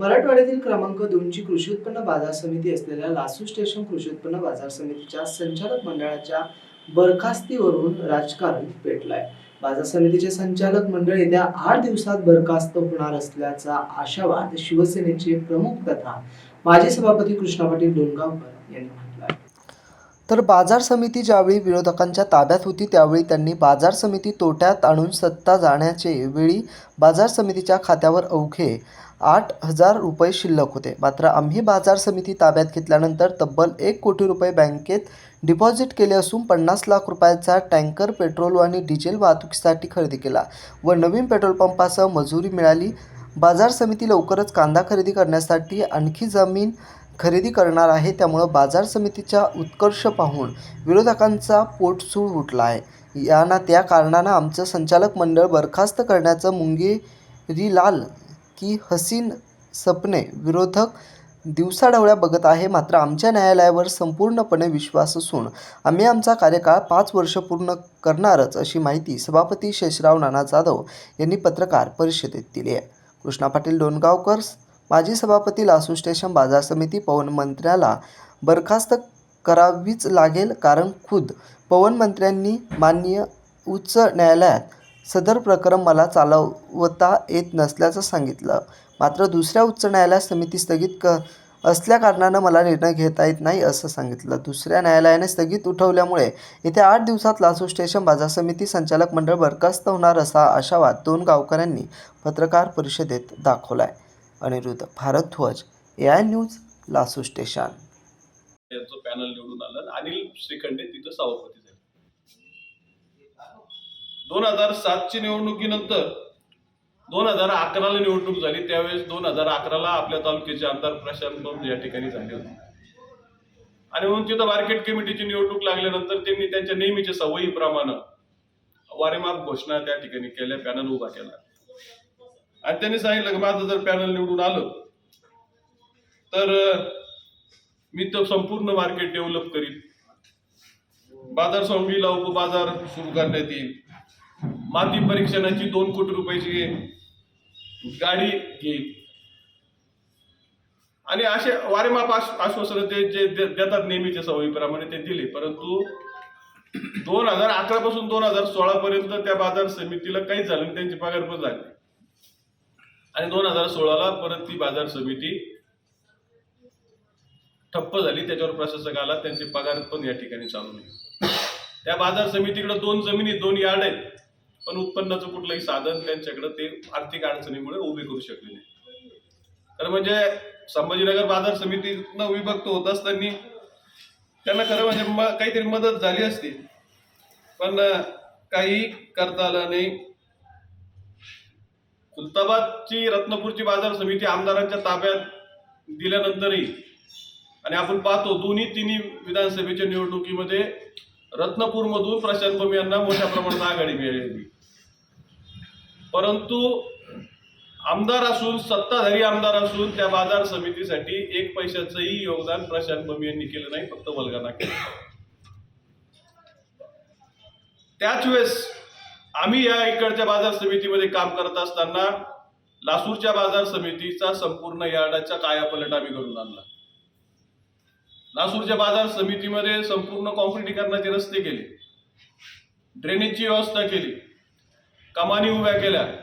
मराठवाड्यातील क्रमांक दोनची कृषी उत्पन्न बाजार समिती असलेल्या लासू स्टेशन कृषी उत्पन्न बाजार समितीच्या संचालक मंडळाच्या बरखास्तीवरून राजकारण पेटलंय. बाजार समितीचे संचालक मंडळ येत्या आठ दिवसात बरखास्त होणार असल्याचा आशावाद शिवसेनेचे प्रमुख तथा माजी सभापती कृष्णा पाटील डोणगावकर यांनी तर बाजार समिती ज्यावेळी विरोधकांच्या ताब्यात होती त्यावेळी त्यांनी बाजार समिती तोट्यात आणून सत्ता जाण्याचे वेळी बाजार समितीच्या खात्यावर अवघे आठ हजार रुपये शिल्लक होते. मात्र आम्ही बाजार समिती ताब्यात घेतल्यानंतर तब्बल एक कोटी रुपये बँकेत डिपॉझिट केले असून पन्नास लाख रुपयाचा टँकर पेट्रोल आणि डिझेल वाहतुकीसाठी खरेदी केला व नवीन पेट्रोल पंपासह मजुरी मिळाली. बाजार समिती लवकरच कांदा खरेदी करण्यासाठी आणखी जमीन खरेदी करणार आहे त्यामुळं बाजार समितीचा उत्कर्ष पाहून विरोधकांचा पोटसूळ उठला आहे यांना त्या कारणानं आमचं संचालक मंडळ बरखास्त करण्याचं मुंगेरीलाल की हसीन सपने विरोधक दिवसाढवळ्या बघत आहे मात्र आमच्या न्यायालयावर संपूर्णपणे विश्वास असून आम्ही आमचा कार्यकाळ पाच वर्ष पूर्ण करणारच अशी माहिती सभापती शेषराव नाना जाधव यांनी पत्रकार परिषदेत दिली आहे. कृष्णा पाटील डोणगावकर माजी सभापती लासू स्टेशन बाजार समिती पवन मंत्र्याला बरखास्त करावीच लागेल कारण खुद पवन मंत्र्यांनी माननीय उच्च न्यायालयात सदर प्रकरण मला चालवता येत नसल्याचं सांगितलं. मात्र दुसऱ्या उच्च न्यायालयात समिती स्थगित क असल्याकारणानं मला निर्णय घेता येत नाही असं सांगितलं. दुसऱ्या न्यायालयाने स्थगित उठवल्यामुळे येत्या आठ दिवसात लासू स्टेशन बाजार समिती संचालक मंडळ बरखास्त होणार असा आशावाद दोन गावकऱ्यांनी पत्रकार परिषदेत दाखवला आहे Aniruddha Bhardwaj A I news लासू station. त्यांचं पॅनल निवडून आलं आणि अनिल श्रीखंडे तिथं सभापती झाले. दोन हजार सातची निवडणुकीनंतर दोन हजार अकराला निवडणूक झाली. त्यावेळेस दोन हजार अकराला आपल्या तालुक्याचे आमदार प्रशांत बंब या ठिकाणी झाले होते. आणि म्हणून तिथं मार्केट कमिटीची निवडणूक लागल्यानंतर त्यांनी त्यांच्या नेहमीच्या सवयीप्रमाणे वारेमाप घोषणा त्या ठिकाणी केल्या पॅनल उभा केला. आणि त्यांनी सांगितलं की माझं जर पॅनल निवडून आलं तर मी तो संपूर्ण मार्केट डेव्हलप करीन. बाजार समितीला उपबाजार सुरू करण्यात येईल. माती परीक्षणाची दोन कोटी रुपयाची गाडी घेईल. आणि असे वारेमाप आश्वासन ते जे देतात नेहमीच्या सवयीप्रमाणे ते दिले. परंतु दोन हजार अकरा पासून दोन हजार सोळा पर्यंत त्या बाजार समितीला काहीच झालं त्यांची पगार पण झाली आणि दोन हजार सोळाला परत ती बाजार समिती ठप्प झाली. त्याच्यावर प्रशासक आला. त्यांचे पगार पण या ठिकाणी चालू नाही. त्या बाजार समितीकडे दोन जमिनी दोन यार्ड आहेत. पण उत्पन्नाचं कुठलंही साधन त्यांच्याकडे ते आर्थिक अडचणीमुळे उभे करू शकले नाही. तर म्हणजे संभाजीनगर बाजार समितीनं विभक्त होत असताना त्यांना खरं म्हणजे काहीतरी मदत झाली असती. पण काही करता आलं नाही. खुलताबादची रत्नपूरची बाजार समिती आमदारांच्या ताब्यात दिल्यानंतरही आणि आपण पाहतो दोन्ही तिन्ही विधानसभेच्या निवडणुकीमध्ये रत्नपूरमधून प्रशांत बम यांना मोठ्या प्रमाणात आघाडी मिळाली होती परंतु आमदार असून सत्ताधारी आमदार असून त्या बाजार समितीसाठी एक पैशाचंही योगदान प्रशांत बम यांनी केलं नाही फक्त वल्गाना केलं. त्याच वेळेस आम्ही या इकडच्या बाजार समितीमध्ये काम करत असताना लासूरच्या बाजार समितीचा संपूर्ण यार्डाचा कायापलट आम्ही घडून आणला. लासूरच्या बाजार समितीमध्ये संपूर्ण कॉन्क्रिटीकरणाचे रस्ते केले. ड्रेनेजची व्यवस्था केली. कमानी उभ्या केल्या.